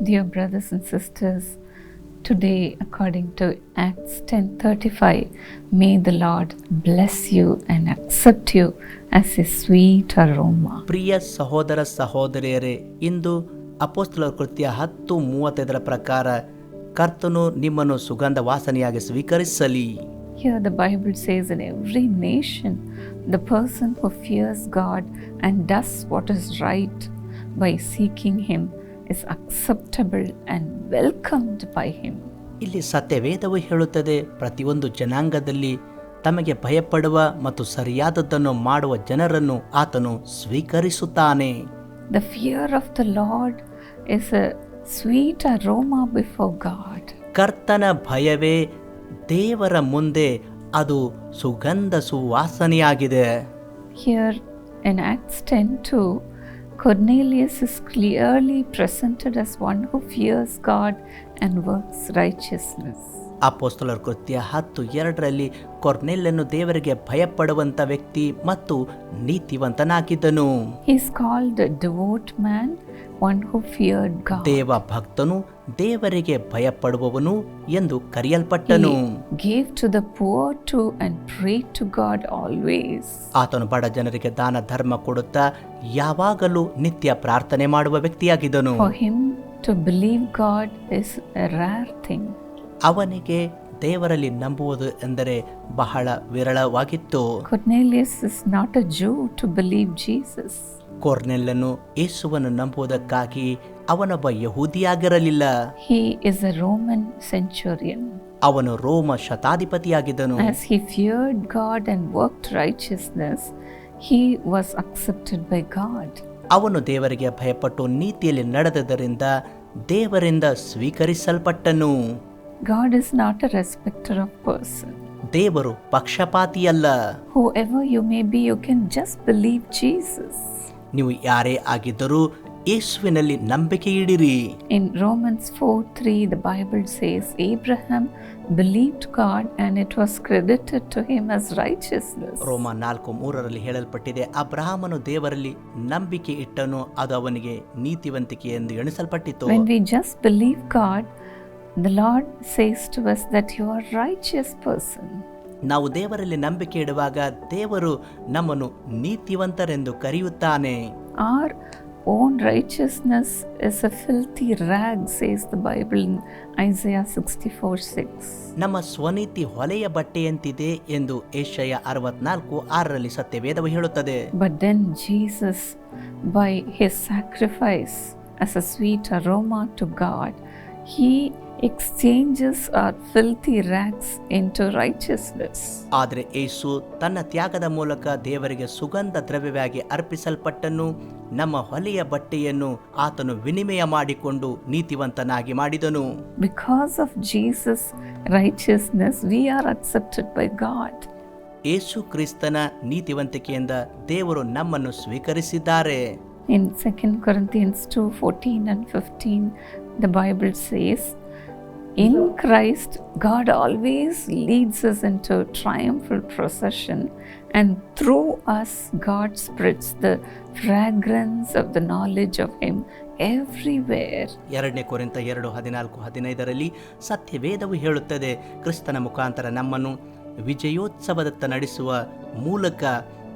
Dear brothers and sisters, today according to Acts 10:35, may the Lord bless you and accept you as a sweet aroma. ಪ್ರಿಯ ಸಹೋದರ ಸಹೋದರಿಯರೇ ಇಂದು ಅಪೋಸ್ತಲರ ಕೃತ್ಯ ಹತ್ತು ಮೂವತ್ತೈದರ ಪ್ರಕಾರ ಕರ್ತನು ನಿಮ್ಮನ್ನು ಸುಗಂಧ ವಾಸನೆಯಾಗಿ ಸ್ವೀಕರಿಸಲಿ Here the Bible says in every nation, the person who fears God and does what is right by seeking Him is acceptable and welcomed by him ಇಲ್ಲಿ ಸತ್ಯವೇದವು ಹೇಳುತ್ತದೆ ಪ್ರತಿಯೊಂದು ಜನಾಂಗದಲ್ಲಿ ತಮಗೆ ಭಯಪಡುವ ಮತ್ತು ಸರಿಯಾದದ್ದನ್ನು ಮಾಡುವ ಜನರನ್ನು ಆತನು ಸ್ವೀಕರಿಸುತ್ತಾನೆ. The fear of the Lord is a sweet aroma before God. ಕರ್ತನ ಭಯವೇ ದೇವರ ಮುಂದೆ ಅದು ಸುಗಂಧ ಸುವಾಸನೆಯಾಗಿದೆ. Here in ten 10 Cornelius is clearly presented as one who fears God and works righteousness. ಅಪೋಸ್ತಲರ ಕೃತ್ಯ ಹತ್ತು ಎರಡರಲ್ಲಿ ಕೊರ್ನೆಲ್ಲನ್ನು ದೇವರಿಗೆ ಭಯಪಡುವಂತ ವ್ಯಕ್ತಿ ಮತ್ತು ನೀತಿವಂತನಾಗಿದ್ದನು feared God. ದೇವ ಭಕ್ತನು ದೇವರಿಗೆ ಭಯಪಡುವವನು ಎಂದು ಕರೆಯಲ್ಪಟ್ಟನು gave to the the to and and to God always. ಆತನು ಬಡ ಜನರಿಗೆ ದಾನ ಧರ್ಮ ಕೊಡುತ್ತಾ ಯಾವಾಗಲೂ ನಿತ್ಯ ಪ್ರಾರ್ಥನೆ ಮಾಡುವ ವ್ಯಕ್ತಿಯಾಗಿದ್ದನು to believe God is a rare thing. ಅವನಿಗೆ ದೇವರಲ್ಲಿ ನಂಬುವುದು ಎಂದರೆ ಬಹಳ ವಿರಳವಾಗಿತ್ತು Cornelius is not a Jew to believe Jesus. ಕೊರ್ನೆಲ್ಲನು ಯೇಸುವನ್ನು ನಂಬುವುದಕ್ಕಾಗಿ ಅವನೊಬ್ಬ ಯಹೂದಿಯಾಗಿರಲಿಲ್ಲ He is a Roman centurion. ಅವನು ರೋಮ ಶತಾಧಿಪತಿಯಾಗಿದ್ದನು As he feared God and worked righteousness, he was accepted by God. ಅವನು ದೇವರಿಗೆ ಭಯಪಟ್ಟು ನೀತಿಯಲ್ಲಿ ನಡೆದದರಿಂದ ದೇವರಿಂದ ಸ್ವೀಕರಿಸಲ್ಪಟ್ಟನು God is not a respecter of person. ದೇವರು ಪಕ್ಷಪಾತಿಯಲ್ಲ Whoever you may be, you can just believe Jesus. ನೀವು ಯಾರೇ ಆಗಿದ್ದರೂ ಯೇಸುವಿನಲ್ಲಿ ನಂಬಿಕೆ ಇಡಿರಿ In Romans 4 3, the Bible says, Abraham believed God and it was credited to him as righteousness. ರೋಮ ನಾಲ್ಕು ಮೂರರಲ್ಲಿ ಹೇಳಲ್ಪಟ್ಟಿದೆ ಅಬ್ರಹಾಮನು ದೇವರಲ್ಲಿ ನಂಬಿಕೆ ಇಟ್ಟನು ಅದು ಅವನಿಗೆ ನೀತಿವಂತಿಕೆ ಎಂದು ಎಣಿಸಲ್ಪಟ್ಟಿತು When we just believe God, the Lord says to us that you are righteous person ನಾವು ದೇವರಲ್ಲಿ ನಂಬಿಕೆ ಇಡುವಾಗ ದೇವರು ನಮ್ಮನ್ನು ನೀತಿವಂತರೆಂದು ಕರೆಯುತ್ತಾನೆ. Our own righteousness is a filthy rag says the Bible in Isaiah 64:6 ನಮ್ಮ ಸ್ವನೀತಿ ಹೊಲೆಯ ಬಟ್ಟೆಯಂತಿದೆ ಎಂದು ಯೆಶಾಯ 64:6 ರಲ್ಲಿ ಸತ್ಯವೇದವು ಹೇಳುತ್ತದೆ. But then Jesus by his sacrifice as a sweet aroma to God he exchanges our filthy rags into righteousness. ಆದರೆ ಏಸು ತನ್ನ ತ್ಯಾಗದ ಮೂಲಕ ದೇವರಿಗೆ ಸುಗಂಧ ದ್ರವ್ಯವಾಗಿ ಅರ್ಪಿಸಲ್ಪಟ್ಟನು ನಮ್ಮ ಹೊಲೆಯ ಬಟ್ಟೆಯನ್ನು ಆತನು ವಿನಿಮಯ ಮಾಡಿಕೊಂಡು ನೀತಿವಂತನಾಗಿ ಮಾಡಿದನು Because of Jesus' righteousness, we are accepted by God. ಏಸು ಕ್ರಿಸ್ತನ ನೀತಿವಂತಿಕೆಯಿಂದ ದೇವರು ನಮ್ಮನ್ನು ಸ್ವೀಕರಿಸಿದ್ದಾರೆ In 2 Corinthians 2 14 and 15, the Bible says, In Christ, God always leads us into a triumphal procession, and through us, God spreads the fragrance of the knowledge of Him. ಎರಡನೇ ಕೊರಿಂತ ಎರಡು ಹದಿನಾಲ್ಕು ಹದಿನೈದರಲ್ಲಿ ಸತ್ಯವೇದವು ಹೇಳುತ್ತದೆ ಕ್ರಿಸ್ತನ ಮುಖಾಂತರ ನಮ್ಮನ್ನು ವಿಜಯೋತ್ಸವದತ್ತ ನಡೆಸುವ ಮೂಲಕ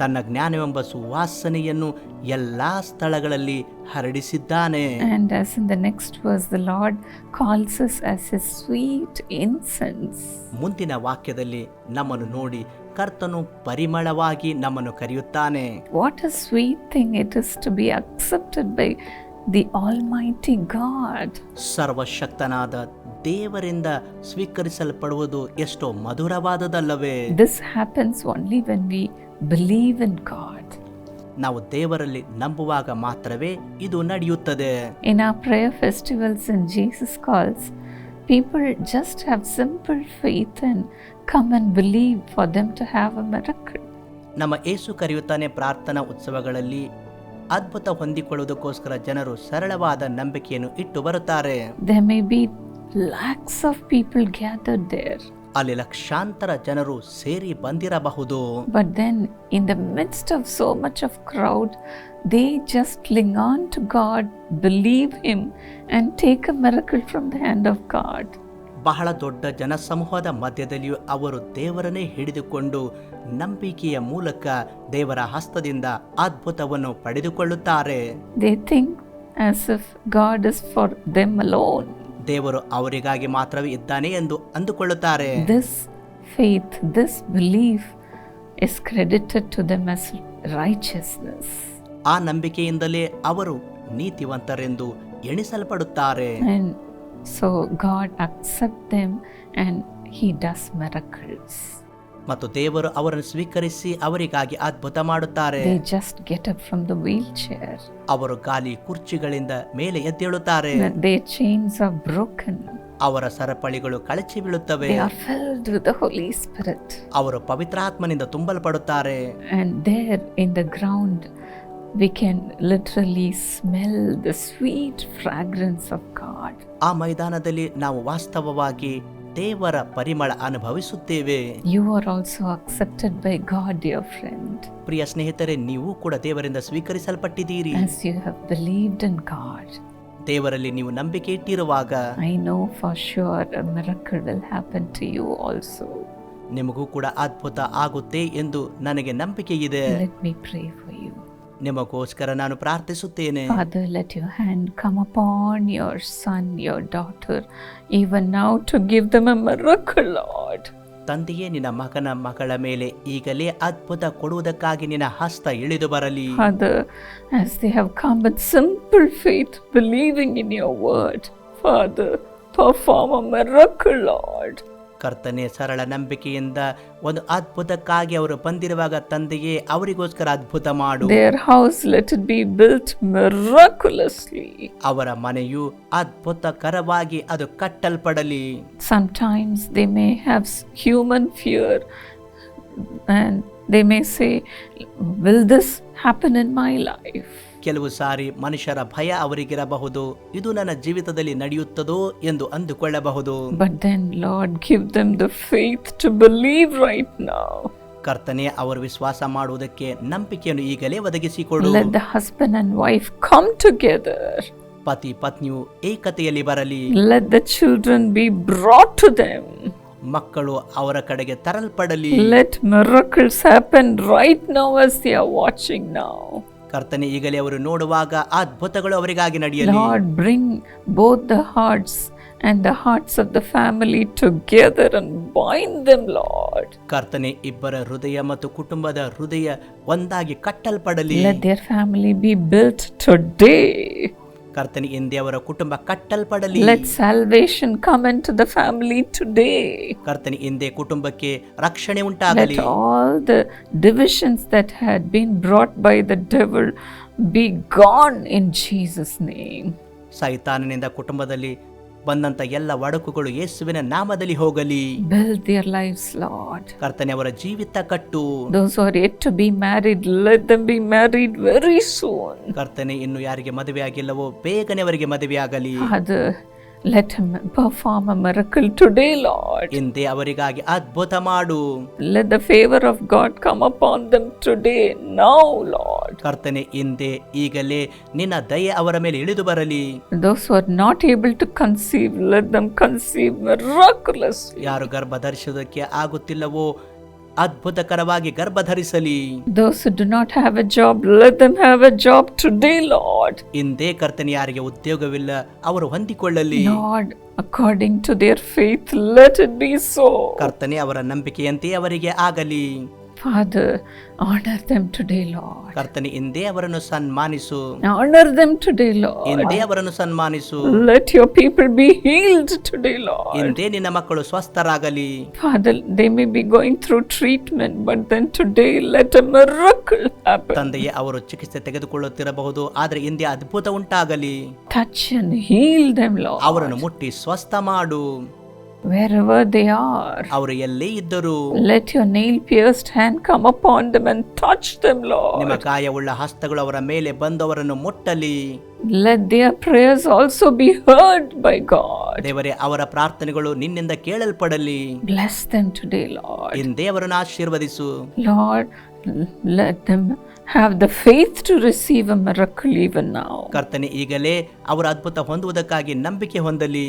ತನ್ನ ಜ್ಞಾನವೆಂಬ ಸುವಾಸನೆಯನ್ನು ಎಲ್ಲ ಸ್ಥಳಗಳಲ್ಲಿ ಹರಡಿಸಿದ್ದಾನೆ And as in the next verse, the Lord calls us as his sweet incense. ಮುಂದಿನ ವಾಕ್ಯದಲ್ಲಿ ನಮ್ಮನ್ನು ನೋಡಿ ಕರ್ತನು ಪರಿಮಳವಾಗಿ ನಮ್ಮನ್ನು ಕರೆಯುತ್ತಾನೆ What a sweet thing it is to be accepted by the Almighty God. ಸರ್ವಶಕ್ತನಾದ ದೇವರಿಂದ ಸ್ವೀಕರಿಸಲ್ಪಡುವುದು ಎಷ್ಟೋ ಮಧುರವಾದದಲ್ಲವೇ. This happens only when we believe in God ನಾವು ದೇವರಲ್ಲಿ ನಂಬುವಾಗ ಮಾತ್ರವೇ ಇದು ನಡೆಯುತ್ತದೆ. In a prayer festivals in Jesus calls people just have simple faith and come and believe for them to have a miracle ನಮ್ಮ ಏಸು ಕರೆಯುತ್ತಾನೆ ಪ್ರಾರ್ಥನಾ ಉತ್ಸವಗಳಲ್ಲಿ ಅದ್ಭುತ ಹೊಂದಿಕೊಳ್ಳುವುದಕ್ಕೋಸ್ಕರ ಜನರು ಸರಳವಾದ ನಂಬಿಕೆಯನ್ನು ಇಟ್ಟು ಬರುತ್ತಾರೆ. They may be lakhs of people gather there ಅಲ್ಲಿ ಲಕ್ಷಾಂತರ ಜನರು ಸೇರಿ ಬಂದಿರಬಹುದು. But then in the midst of so much of crowd they just cling on to God believe him and take a miracle from the hand of God ಬಹಳ ದೊಡ್ಡ ಜನಸಮೂಹದ ಮಧ್ಯದಲ್ಲಿಯೂ ಅವರು ದೇವರನ್ನೇ ಹಿಡಿದುಕೊಂಡು ನಂಬಿಕೆಯ ಮೂಲಕ ದೇವರ ಹಸ್ತದಿಂದ ಅದ್ಭುತವನ್ನು ಪಡೆದುಕೊಳ್ಳುತ್ತಾರೆ. They think as if God is for them alone ದೇವರು ಅವರಿಗಾಗಿ ಮಾತ್ರವೇ ಇದ್ದಾನೆ ಎಂದು ಅಂದುಕೊಳ್ಳುತ್ತಾರೆ This faith, this belief is credited to them as righteousness. ಆ ನಂಬಿಕೆಯಿಂದಲೇ ಅವರು ನೀತಿವಂತರೆಂದು ಎಣಿಸಲ್ಪಡುತ್ತಾರೆ And so God accepts them and He does miracles. ಮತ್ತು ದೇವರು ಅವರನ್ನು ಸ್ವೀಕರಿಸಿ ಅವರಿಗಾಗಿ ಅದ್ಭುತ ಮಾಡುತ್ತಾರೆ. Just get up from the wheel chair ಅವರು ಗಾಲಿ ಕುರ್ಚಿಗಳಿಂದ ಮೇಲೆ ಎದ್ದೇಳುತ್ತಾರೆ. ದೇ ಚೇನ್ಸ್ ಆಫ್ ಬ್ರೋಕನ್ ಅವರ ಸರಪಳಿಗಳು ಕಳಚಿ ಬೀಳುತ್ತವೆ. ಆ ಫೆಲ್ ದ ದ ಲೀ ಅವರು ಪವಿತ್ರಾತ್ಮನಿಂದ ತುಂಬಲ್ಪಡುತ್ತಾರೆ. And there in the ground we can literally smell the sweet fragrance of God ಆ ಮೈದಾನದಲ್ಲಿ ನಾವು ವಾಸ್ತವವಾಗಿ ದೇವರ ಪರಿಮಳ ಅನುಭವಿಸುತ್ತೇವೆ You are also accepted by God, dear friend, ಪ್ರಿಯ ಸ್ನೇಹಿತರೆ ನೀವು ಕೂಡ ದೇವರಿಂದ ಸ್ವೀಕರಿಸಲ್ಪಟ್ಟಿದ್ದೀರಿ as you have believed in God. ದೇವರಲ್ಲಿ ನೀವು ನಂಬಿಕೆ ಇಟ್ಟಿರುವಾಗ I know for sure a miracle will happen to you also. ನಿಮಗೂ ಕೂಡ ಅದ್ಭುತ ಆಗುತ್ತೆ ಎಂದು ನನಗೆ ನಂಬಿಕೆ ಇದೆ Let me pray for you. ನಿಮಗೋಸ್ಕರ ನಾನು ಪ್ರಾರ್ಥಿಸುತ್ತೇನೆ Father, let your hand come upon your son, your daughter, even now to give them a miracle, Lord. ತಂದೆಯೇ ನಿನ್ನ ಮಗನ ಮಗಳ ಮೇಲೆ ಈಗಲೇ ಅದ್ಭುತ ಕೊಡುವುದಕ್ಕಾಗಿ ನಿನ್ನ ಹಸ್ತ ಇಳಿದು ಬರಲಿ Father, as they have come with simple faith, believing in your word, Father, perform a miracle, Lord. ಕರ್ತನೆ ಸರಳ ನಂಬಿಕೆಯಿಂದ ಒಂದು ಅದ್ಭುತಕ್ಕಾಗಿ ಅವರು ಬಂದಿರುವಾಗ ತಂದೆಯೇ ಅವರಿಗೋಸ್ಕರ ಅದ್ಭುತ ಮಾಡು house house, be built be built miraculously. ಅವರ ಮನೆಯು ಅದ್ಭುತಕರವಾಗಿ ಅದು ಕಟ್ಟಲ್ಪಡಲಿ Sometimes they may have human human fear and they may say, Will this happen in my life? ಕೆಲವು ಸಾರಿ ಮನುಷ್ಯರ ಭಯ ಅವರಿಗಿರಬಹುದು. ಇದು ನನ್ನ ಜೀವಿತದಲ್ಲಿ ನಡೆಯುತ್ತದೋ ಎಂದು ಅಂದುಕೊಳ್ಳಬಹುದು. But then faith to believe right ಕರ್ತನೆ ಅವರು ವಿಶ್ವಾಸ ಮಾಡುವುದಕ್ಕೆ ನಂಬಿಕೆಯನ್ನು ಈಗಲೇ ಒದಗಿಸಿಕೊಡು. Let the wife come together ಪತಿ ಪತ್ನಿಯು ಏಕತೆಯಲ್ಲಿ ಬರಲಿ. Let the children be brought to ಮಕ್ಕಳು ಅವರ ಕಡೆಗೆ ತರಲ್ಪಡಲಿ. Let miracles happen right now as you are watching now ಕರ್ತನೆ ಈಗಲೇ ಅವರು ನೋಡುವಾಗ ಅದ್ಭುತಗಳು ಅವರಿಗಾಗಿ ನಡೆಯಲಿ Lord bring both the hearts and the hearts of the family together and bind them, Lord. ಕರ್ತನೆ ಇಬ್ಬರ ಹೃದಯ ಮತ್ತು ಕುಟುಂಬದ ಹೃದಯ ಒಂದಾಗಿ ಕಟ್ಟಲ್ಪಡಲಿ Let their family be built today. ಕರ್ತನೆ ಎಂದೇ ಅವರ ಕುಟುಂಬ ಕಟ್ಟಲ್ಪಡಲಿ Let salvation come into the family today. ಕರ್ತನೆ ಎಂದೇ ಕುಟುಂಬಕ್ಕೆ ರಕ್ಷಣೆ Let ಉಂಟಾಗಲಿ all the divisions that had been brought by the devil be gone in Jesus' name. ಸೈತಾನನಿಂದ ಕುಟುಂಬದಲ್ಲಿ ಬಂದಂತ ಎಲ್ಲ ಒಡಕುಗಳು ಯೇಸುವಿನ ನಾಮದಲ್ಲಿ ಹೋಗಲಿ. ಕರ್ತನೆ ಅವರ ಜೀವಿತ ಕಟ್ಟು. ಟು ಬಿ ಕರ್ತನೆ ಇನ್ನು ಯಾರಿಗೆ ಮದುವೆ ಆಗಿಲ್ಲವೋ ಬೇಗನೆ ಅವರಿಗೆ ಮದುವೆ ಆಗಲಿ ಅದು let him perform a miracle today, Lord. ಎಂದೇ ಅವರಿಗಾಗಿ ಅದ್ಭುತ ಮಾಡು Let the favor of God come upon them today, now, Lord. ಕರ್ತನೆ ಇಂದೇ ಈಗಲೇ ನಿನ್ನ ದಯೆ ಅವರ ಮೇಲೆ ಇಳಿದು ಬರಲಿ Those who are not able to conceive, let them conceive miraculously. ಯಾರು ಗರ್ಭ ಧರಿಸುವುದಕ್ಕೆ ಆಗುತ್ತಿಲ್ಲವೋ ಅದ್ಭುತಕರವಾಗಿ ಗರ್ಭಧರಿಸಲಿ. Those do not a job ಇಂದೇ ಕರ್ತನೆ ಯಾರಿಗೆ ಉದ್ಯೋಗವಿಲ್ಲ ಅವರು ಹೊಂದಿಕೊಳ್ಳಲಿ. According to their faith let D so ಕರ್ತನೆ ಅವರ ನಂಬಿಕೆಯಂತೆ ಅವರಿಗೆ ಆಗಲಿ. Father, honor them today, Lord. ಕರ್ತನೆ ಇಂದೇ ಅವರನ್ನು ಸನ್ಮಾನಿಸು Honor them today, Lord. ಇಂದೇ ಅವರನ್ನು ಸನ್ಮಾನಿಸು Let your people be healed today, Lord. ಇಂದೇ ನಿನ್ನ ಮಕ್ಕಳು ಸ್ವಸ್ಥರಾಗಲಿ Father, they may be going through treatment, but then today let a miracle happen. ತಂದೆಯೇ ಅವರು ಚಿಕಿತ್ಸೆ ತೆಗೆದುಕೊಳ್ಳುತ್ತಿರಬಹುದು ಆದರೆ ಇಂದೇ ಅದ್ಭುತ ಉಂಟಾಗಲಿ Touch and heal them, Lord. ಅವರನ್ನು ಮುಟ್ಟಿ ಸ್ವಸ್ಥ ಮಾಡು wherever they are. ಅವರು ಎಲ್ಲೇ ಇದ್ದರೂ Let your nail pierced hand come upon them and touch them, ನಿಮ್ಮ Lord. ಗಾಯವುಳ್ಳ ಹಸ್ತಗಳು ಅವರ ಮೇಲೆ ಬಂದವರನ್ನು ಮುಟ್ಟಲಿ Let their prayers also be heard by God. ದೇವರೇ ಅವರ ಪ್ರಾರ್ಥನೆಗಳು ನಿನ್ನಿಂದ ಕೇಳಲ್ಪಡಲಿ Bless them today, Lord. ಇಂದೇ ಅವರನ್ನು ಆಶೀರ್ವದಿಸು Lord, l- let them have the faith to receive a miracle even now. ಕರ್ತನೆ ಈಗಲೇ ಅವರ ಅದ್ಭುತ ಹೊಂದುವುದಕ್ಕಾಗಿ ನಂಬಿಕೆ ಹೊಂದಲಿ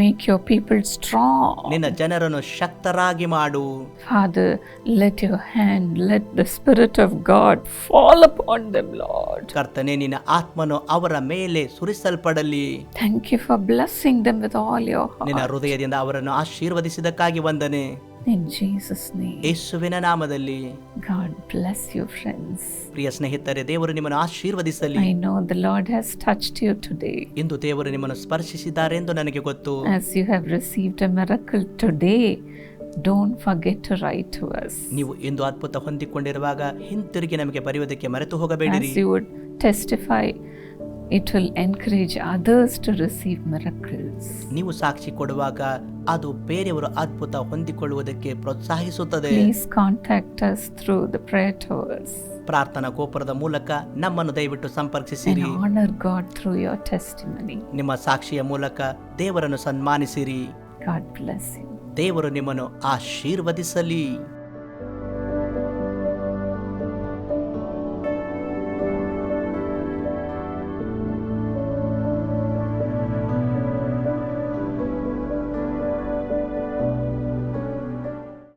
Make your people strong. ನಿನ್ನ ಜನರನ್ನು ಶಕ್ತರಾಗಿ ಮಾಡು Father, let your hand, let the Spirit of God fall upon them, Lord. ಕರ್ತನೆ ನಿನ್ನ ಆತ್ಮನು ಅವರ ಮೇಲೆ ಸುರಿಸಲ್ಪಡಲಿ Thank you for blessing them with all your ನಿನ್ನ. ಹೃದಯದಿಂದ ಅವರನ್ನು ಆಶೀರ್ವದಿಸಿದಕ್ಕಾಗಿ ವಂದನೆ In Jesus' name. ಯೇಸುವಿನ ನಾಮದಲ್ಲಿ God bless you, friends. ಪ್ರಿಯ ಸ್ನೇಹಿತರೆ ದೇವರು ನಿಮ್ಮನ್ನು ಆಶೀರ್ವದಿಸಲಿ I know the Lord has touched you today. ಇಂದು ದೇವರು ನಿಮ್ಮನ್ನು ಸ್ಪರ್ಶಿಸಿದ್ದಾರೆ ಎಂದು ನನಗೆ ಗೊತ್ತು As you have received a miracle today, don't forget to write to us. ನೀವು ಇಂದು ಅದ್ಭುತ ಹೊಂದಿಕೊಂಡಿರುವಾಗ ಹಿಂತಿರುಗಿ ನಮಗೆ ಬರೆಯುವುದಕ್ಕೆ ಮರೆತು ಹೋಗಬೇಡಿರಿ As you would testify, will encourage others to receive miracles miracles. ನೀವು ಸಾಕ್ಷಿ ಕೊಡುವಾಗ ಅದು ಬೇರೆಯವರು ಅದ್ಭುತ ಹೊಂದಿಕೊಳ್ಳುವುದಕ್ಕೆ ಪ್ರೋತ್ಸಾಹಿಸುತ್ತದೆ please contact us through the prayer towers ಪ್ರಾರ್ಥನಾ ಗೋಪುರದ ಮೂಲಕ ನಮ್ಮನ್ನು ದಯವಿಟ್ಟು ಸಂಪರ್ಕಿಸಿರಿ honor God through your testimony. ನಿಮ್ಮ ಸಾಕ್ಷಿಯ ಮೂಲಕ ದೇವರನ್ನು ಸನ್ಮಾನಿಸಿರಿ God bless you. ದೇವರು ನಿಮ್ಮನ್ನು ಆಶೀರ್ವದಿಸಲಿ